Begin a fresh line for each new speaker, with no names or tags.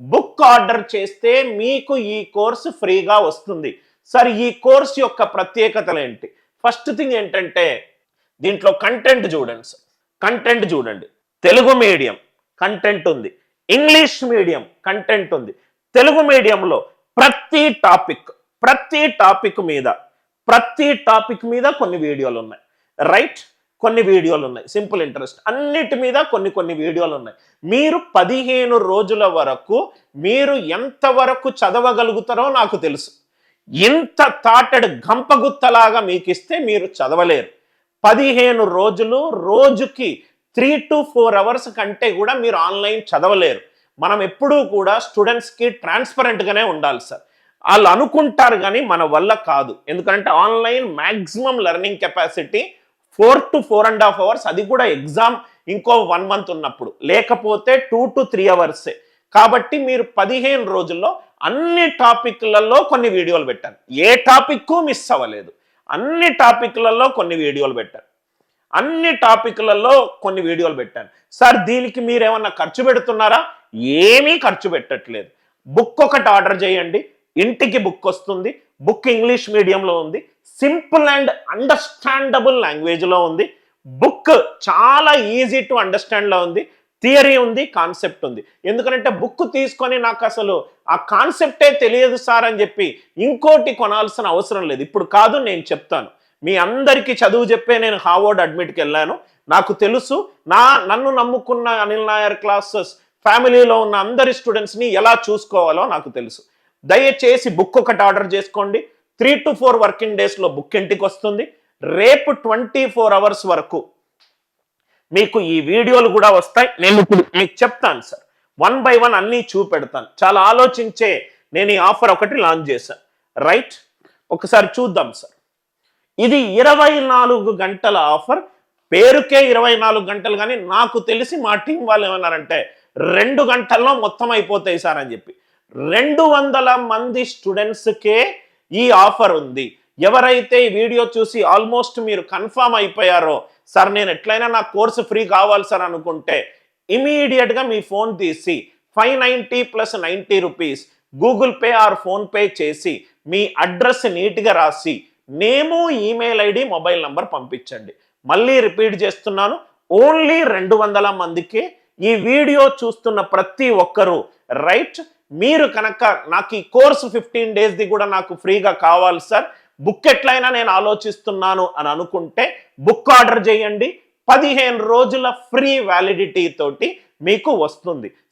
Book order చేస్తే మీకు ఈ కోర్సు ఫ్రీగా వస్తుంది. సరే ఈ కోర్స్ యొక్క ప్రత్యేకతలు ఏంటి? ఫస్ట్ థింగ్ ఏంటంటే దీంట్లో కంటెంట్ చూడండి సార్. కంటెంట్ చూడండి. తెలుగు మీడియం కంటెంట్ ఉంది. ఇంగ్లీష్ మీడియం కంటెంట్ ఉంది. తెలుగు మీడియంలో ప్రతి టాపిక్ ప్రతి టాపిక్ మీద ప్రతి టాపిక్ మీద కొన్ని వీడియోలు ఉన్నాయి. రైట్? కొన్ని వీడియోలు ఉన్నాయి. సింపుల్ ఇంట్రెస్ట్ అన్నిటి మీద కొన్ని కొన్ని వీడియోలు ఉన్నాయి. మీరు పదిహేను రోజుల వరకు మీరు ఎంతవరకు చదవగలుగుతారో నాకు తెలుసు. ఇంత తాటడు గంపగుత్తలాగా మీకు ఇస్తే మీరు చదవలేరు. పదిహేను రోజులు రోజుకి త్రీ టు ఫోర్ అవర్స్ కంటే కూడా మీరు ఆన్లైన్ చదవలేరు. మనం ఎప్పుడూ కూడా స్టూడెంట్స్కి ట్రాన్స్పరెంట్గానే ఉండాలి సార్. వాళ్ళు అనుకుంటారు కానీ మన వల్ల కాదు. ఎందుకంటే online maximum learning capacity four to four and half hours అది కూడా ఎగ్జామ్ ఇంకో వన్ మంత్ ఉన్నప్పుడు. లేకపోతే టూ టు త్రీ అవర్సే. కాబట్టి మీరు పదిహేను రోజుల్లో అన్ని టాపిక్లలో కొన్ని వీడియోలు పెట్టాను ఏ టాపిక్ మిస్ అవ్వలేదు. అన్ని టాపిక్లలో కొన్ని వీడియోలు పెట్టాను అన్ని టాపిక్లలో కొన్ని వీడియోలు పెట్టాను సార్ దీనికి మీరు ఏమన్నా ఖర్చు పెడుతున్నారా? ఏమీ ఖర్చు పెట్టట్లేదు. బుక్ ఒకటి ఆర్డర్ చేయండి. ఇంటికి బుక్ వస్తుంది. బుక్ ఇంగ్లీష్ మీడియంలో ఉంది. సింపుల్ అండ్ అండర్స్టాండబుల్ లాంగ్వేజ్లో ఉంది. బుక్ చాలా ఈజీ టు అండర్స్టాండ్లో ఉంది. థియరీ ఉంది కాన్సెప్ట్ ఉంది. ఎందుకంటే బుక్ తీసుకొని నాకు అసలు ఆ కాన్సెప్టే తెలియదు సార్ అని చెప్పి ఇంకోటి కొనాల్సిన అవసరం లేదు. ఇప్పుడు కాదు నేను చెప్తాను. మీ అందరికీ చదువు చెప్పే నేను హార్వర్డ్ అడ్మిట్కి వెళ్ళాను. నాకు తెలుసు నా నన్ను నమ్ముకున్న అనిల్ నాయర్ క్లాసెస్ ఫ్యామిలీలో ఉన్న అందరి స్టూడెంట్స్ని ఎలా చూసుకోవాలో నాకు తెలుసు. దయచేసి బుక్ ఒకటి ఆర్డర్ చేసుకోండి. త్రీ టు ఫోర్ వర్కింగ్ డేస్లో బుక్ ఇంటికి వస్తుంది. రేపు ట్వంటీ ఫోర్ అవర్స్ వరకు మీకు ఈ వీడియోలు కూడా వస్తాయి. నేను ఇప్పుడు మీకు చెప్తాను సార్. వన్ బై వన్ అన్నీ చూపెడతాను. చాలా ఆలోచించే నేను ఈ ఆఫర్ ఒకటి లాంచ్ చేశాను. రైట్? ఒకసారి చూద్దాం సార్. ఇది ఇరవై నాలుగు గంటల ఆఫర్. పేరుకే ఇరవై నాలుగు గంటలు కానీ నాకు తెలిసి మా టీం వాళ్ళు ఏమన్నారంటే రెండు గంటల్లో మొత్తం అయిపోతాయి సార్ అని చెప్పి. రెండు వందల మంది స్టూడెంట్స్కే ఈ ఆఫర్ ఉంది. ఎవరైతే ఈ వీడియో చూసి ఆల్మోస్ట్ మీరు కన్ఫామ్ అయిపోయారో సార్ నేను ఎట్లయినా నా కోర్సు ఫ్రీ కావాలి సార్ అనుకుంటే ఇమీడియట్గా మీ ఫోన్ తీసి five ninety plus ninety rupees Google Pay or PhonePe చేసి మీ అడ్రస్ నీట్గా రాసి name email ID mobile number పంపించండి. మళ్ళీ రిపీట్ చేస్తున్నాను ఓన్లీ రెండు వందల మందికి ఈ వీడియో చూస్తున్న ప్రతి ఒక్కరూ రైట్ మీరు కనుక నాకు ఈ కోర్సు ఫిఫ్టీన్ డేస్ది కూడా నాకు ఫ్రీగా కావాలి సార్. బుక్ ఎట్లయినా నేను ఆలోచిస్తున్నాను అని అనుకుంటే బుక్ ఆర్డర్ చేయండి. పదిహేను రోజుల ఫ్రీ వ్యాలిడిటీ తోటి మీకు వస్తుంది.